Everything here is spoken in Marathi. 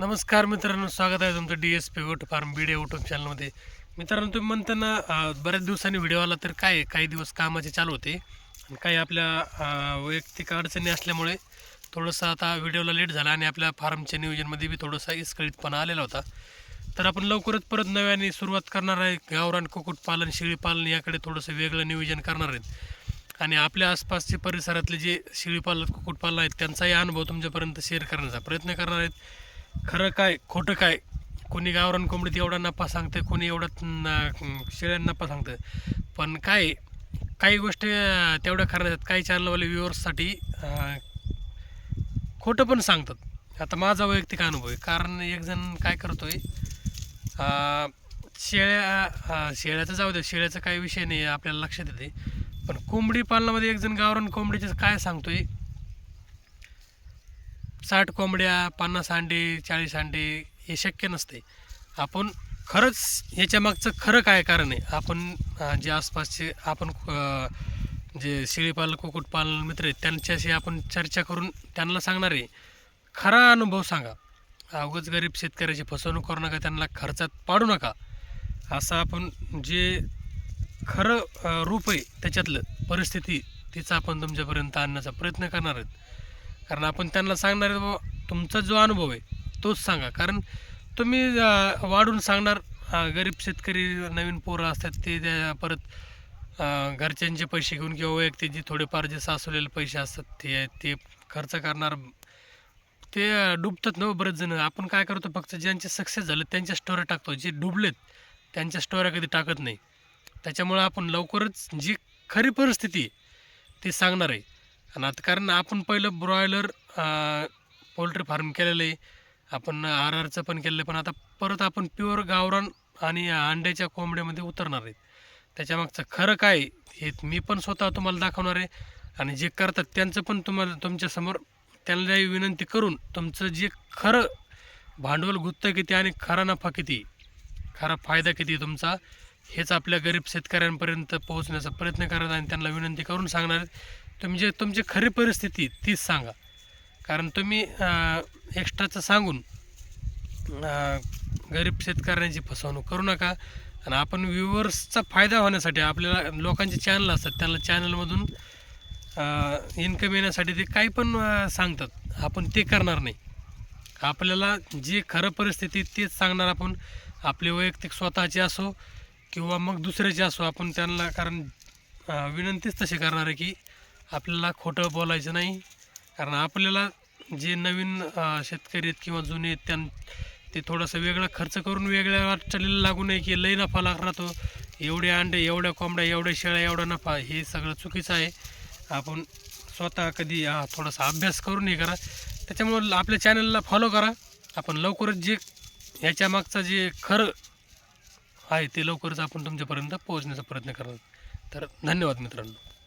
नमस्कार मित्रांनो स्वागत आहे तुमचं D S P goat farm बीडे YouTube चॅनलमध्ये मित्रांनो तुम्ही म्हणताना बऱ्याच दिवसांनी व्हिडिओ आला तर काय आहे, काही दिवस कामाचे चालू होते. आणि काही आपल्या वैयक्तिक अडचणी असल्यामुळे थोडंसं आता व्हिडिओला लेट झाला आणि आपल्या फार्मच्या नियोजनमध्ये बी थोडासा इस्कळीतपणा आलेला होता. तर आपण लवकरच परत नव्याने सुरुवात करणार आहे. गावरान कुक्कुटपालन शेळीपालन याकडे थोडंसं वेगळं नियोजन करणार आहेत. आणि आपल्या आसपासचे परिसरातले जे शेळीपालक कुक्कुटपालन आहेत त्यांचाही अनुभव तुमच्यापर्यंत शेअर करण्याचा प्रयत्न करणार आहेत. खरं काय खोटं काय? कोणी गावरान कोंबडीत एवढा नफा सांगतं कोणी एवढा शेळ्या नफा सांगतं पण काय काही गोष्टी तेवढ्या खऱ्या आहेत. काही चॅनलवाले व्ह्युअर्ससाठी खोटं पण सांगतात. आता माझा वैयक्तिक अनुभव आहे. कारण एकजण काय करतो आहे शेळ्या शेळ्याचं जाऊ दे शेळ्याचा काही विषय नाही आपल्याला लक्षात येते. पण कोंबडी पालनामध्ये एकजण गावरान कोंबडीचं काय सांगतोय साठ कोंबड्या पन्नास अंडे चाळीस अंडे हे शक्य नसते. आपण खरंच ह्याच्या मागचं खरं काय कारण आहे? आपण जे आसपासचे आपण जे शेळीपालन कुक्कुटपालन मित्र आहेत त्यांच्याशी आपण चर्चा करून त्यांना सांगणार आहे. खरा अनुभव सांगा. अवघच गरीब शेतकऱ्याची फसवणूक करू नका त्यांना खर्चात पाडू नका. असं आपण जे खरं रूप आहे त्याच्यातलं परिस्थिती तिचं आपण तुमच्यापर्यंत आणण्याचा प्रयत्न करणार आहेत. कारण आपण त्यांना सांगणार आहे बाबा तुमचा जो अनुभव आहे तोच सांगा. कारण तुम्ही वाढून सांगणार गरीब शेतकरी नवीन पोरं असतात ते त्या परत घरच्यांचे पैसे घेऊन किंवा वैयक्तिक जे थोडेफार जे सासवलेले पैसे असतात ते ते खर्च करणार ते डुबतात ना हो बरेच जण. आपण काय करतो फक्त ज्यांचे सक्सेस झाले त्यांच्या स्टोऱ्या टाकतो. जे डुबलेत त्यांच्या स्टोऱ्या कधी टाकत नाही. त्याच्यामुळं आपण लवकरच जी खरी परिस्थिती आहे, ती सांगणार आहे. आणि आता कारण आपण पहिलं ब्रॉयलर पोल्ट्री फार्म केलेलं आहे. आपण आर आरचं पण केलेलं आहे. पण आता परत आपण प्युअर गावरान आणि अंड्याच्या कोंबड्यामध्ये उतरणार आहेत. त्याच्यामागचं खरं काय हे मी पण स्वतः तुम्हाला दाखवणार आहे. आणि जे करतात त्यांचं पण तुम्हाला तुमच्यासमोर त्यांना विनंती करून तुमचं जे खरं भांडवल गुत्त किती आणि खरा नफा किती खरा फायदा किती तुमचा हेच आपल्या गरीब शेतकऱ्यांपर्यंत पोहोचण्याचा प्रयत्न करत आणि त्यांना विनंती करून सांगणार आहेत. तुम्ही जे तुमची खरी परिस्थिती तीच सांगा. कारण तुम्ही एक्स्ट्राचं सांगून गरीब शेतकऱ्यांची फसवणूक करू नका. आणि आपण व्ह्युअर्सचा फायदा होण्यासाठी आपल्याला लोकांचे चॅनल असतात त्यांना चॅनलमधून इन्कम येण्यासाठी ते काही पण सांगतात. आपण ते करणार नाही. आपल्याला जी खरं परिस्थिती तेच सांगणार आपण. आपली वैयक्तिक स्वतःची असो किंवा मग दुसऱ्याचे असो आपण त्यांना कारण विनंतीच तशी करणार आहे की आपल्याला खोटं बोलायचं नाही. कारण आपल्याला जे नवीन शेतकरी आहेत किंवा जुने आहेत त्यां ते थोडंसं वेगळा खर्च करून वेगळ्या अडचणीला लागू नये की लई नफा लागला राहतो एवढे अंडे एवढ्या कोंबड्या एवढ्या शेळ्या एवढा नफा हे सगळं चुकीचं आहे. आपण स्वतः कधी थोडासा अभ्यास करून हे करा. त्याच्यामुळं आपल्या चॅनलला फॉलो करा. आपण लवकरच जे ह्याच्या मागचा जे खरं आहे ते लवकरच आपण तुमच्यापर्यंत पोहोचण्याचा प्रयत्न करणार. तर धन्यवाद मित्रांनो.